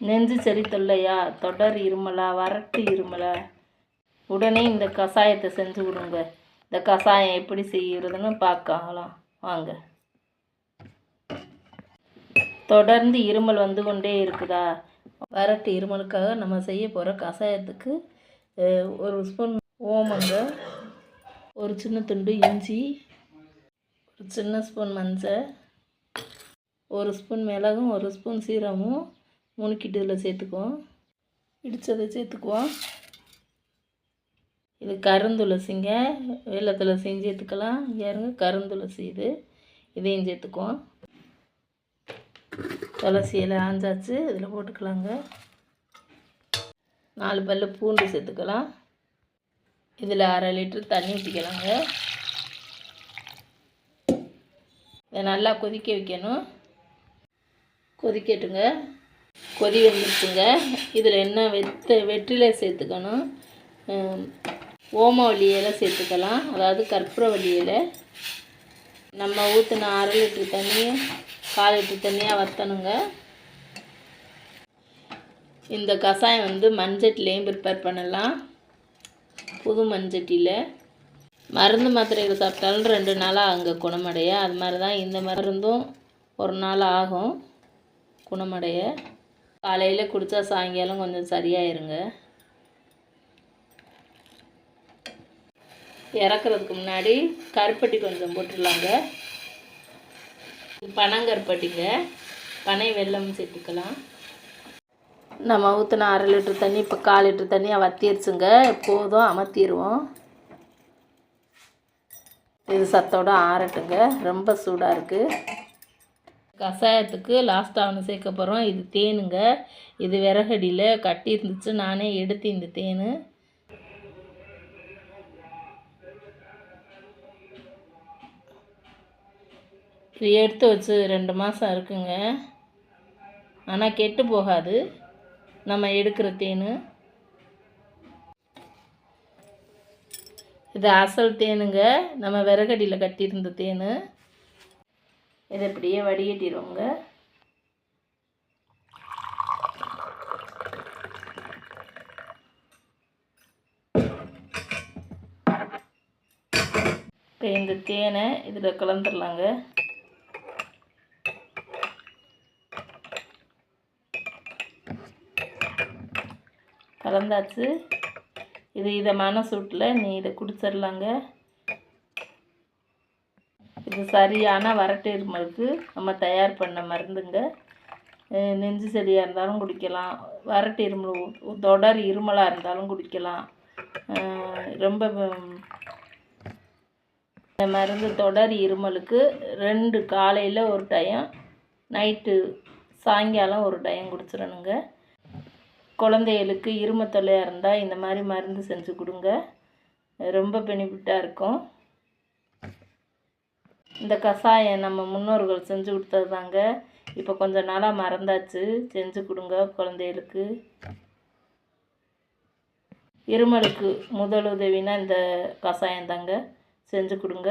நெஞ்சு சளி தொல்லையா தொடர் இருமலா? வறட்டு இருமலா? உடனே இந்த கஷாயத்தை செஞ்சு விடுங்க. இந்த கஷாயம் எப்படி செய்கிறதுன்னு பார்க்கலாம். வாங்க. தொடர்ந்து இருமல் வந்து கொண்டே இருக்குதா? வறட்டு இருமலுக்காக நம்ம செய்ய போகிற கஷாயத்துக்கு ஒரு ஸ்பூன் ஓமங்க ஒரு சின்ன துண்டு இஞ்சி ஒரு சின்ன ஸ்பூன் மஞ்சள் ஒரு ஸ்பூன் மிளகும் ஒரு ஸ்பூன் சீரகமும் முணுக்கிட்டு இதில் சேர்த்துக்குவோம். இடித்ததை சேர்த்துக்குவோம். இது கருந்துளசிங்க. வெள்ளை துளசியும் சேர்த்துக்கலாம் யாருங்க கருந்துளசி இது. இதையும் சேர்த்துக்குவோம். துளசி இலை ஆஞ்சாச்சு. இதில் போட்டுக்கலாங்க. நாலு பல்லு பூண்டு சேர்த்துக்கலாம். இதில் அரை லிட்டர் தண்ணி ஊற்றிக்கலாங்க இதை நல்லா கொதிக்க வைக்கணும். கொதிக்கட்டுங்க. கொதி வந்துருச்சுங்க. இதில் என்ன வெத்த வெற்றிலை சேர்த்துக்கணும். ஓமவல்லி இலை சேர்த்துக்கலாம். அதாவது கற்பூரவல்லி இலை நம்ம ஊற்றின அரை லிட்டரு தண்ணியும் கால் லிட்டரு தண்ணியாக வற்றணுங்க இந்த கஷாயம் வந்து மண்சட்டிலையும் ப்ரிப்பேர் பண்ணலாம். புது மண்சட்டியில். மருந்து மாத்திரைகள் சாப்பிட்டாலும் ரெண்டு நாளாக அங்கே குணமடைய. அது மாதிரி தான் இந்த மருந்தும் ஒரு நாள் ஆகும் குணமடைய. காலையில் குடித்தா சாயங்காலம் கொஞ்சம் சரியாயிருங்க. இறக்குறதுக்கு முன்னாடி கருப்பட்டி கொஞ்சம் போட்டுடலாங்க. பனங்கருப்பட்டிங்க. பனை வெல்லம் சேர்த்துக்கலாம். நம்ம ஊற்றின அரை லிட்டர் தண்ணி இப்போ கால் லிட்டர் தண்ணியாக வத்திருச்சுங்க. போதும் அமர்த்திடுவோம் இது சத்தோட ஆறட்டுங்க. ரொம்ப சூடாக இருக்குது கஷாயத்துக்கு லாஸ்ட்டாக ஒன்று சேர்க்க போகிறோம் இது தேனுங்க. இது விறகடியில் கட்டி இருந்துச்சு நானே எடுத்து இந்த தேன். இது எடுத்து வச்சு ரெண்டு மாதம் இருக்குங்க. ஆனால் கெட்டு போகாது. நம்ம எடுக்கிற தேன். இது அசல் தேனுங்க. நம்ம விறகடியில் கட்டியிருந்த தேன். இதை இப்படியே வடிகட்டிடுவோங்க. இப்போ இந்த தேனை இதில் கலந்துடலாங்க. கலந்தாச்சு. இது இதமான சூட்டில் நீ இதை குடிச்சிடலாங்க. இது சரியான வறட்டு இருமலுக்கு. நம்ம தயார் பண்ண மருந்துங்க. நெஞ்சு செடியாக இருந்தாலும் குடிக்கலாம். வறட்டு இருமல் தொடர் இருமலாக இருந்தாலும் குடிக்கலாம். ரொம்ப இந்த மருந்து தொடர் இருமலுக்கு ரெண்டு காலையில் ஒரு டயம் நைட்டு சாயங்காலம் ஒரு டயம் குடிச்சிடணுங்க. குழந்தைகளுக்கு இரும தொல்லையாக இருந்தால் இந்த மாதிரி மருந்து செஞ்சு கொடுங்க. ரொம்ப பெனிஃபிட்டாக இருக்கும். இந்த கஷாயம் நம்ம முன்னோர்கள் செஞ்சு கொடுத்தது தாங்க இப்போ கொஞ்ச நாளாக மறந்தாச்சு. செஞ்சு கொடுங்க குழந்தைகளுக்கு. இருமலுக்கு முதலுதவினா இந்த கஷாயம் தாங்க செஞ்சு கொடுங்க.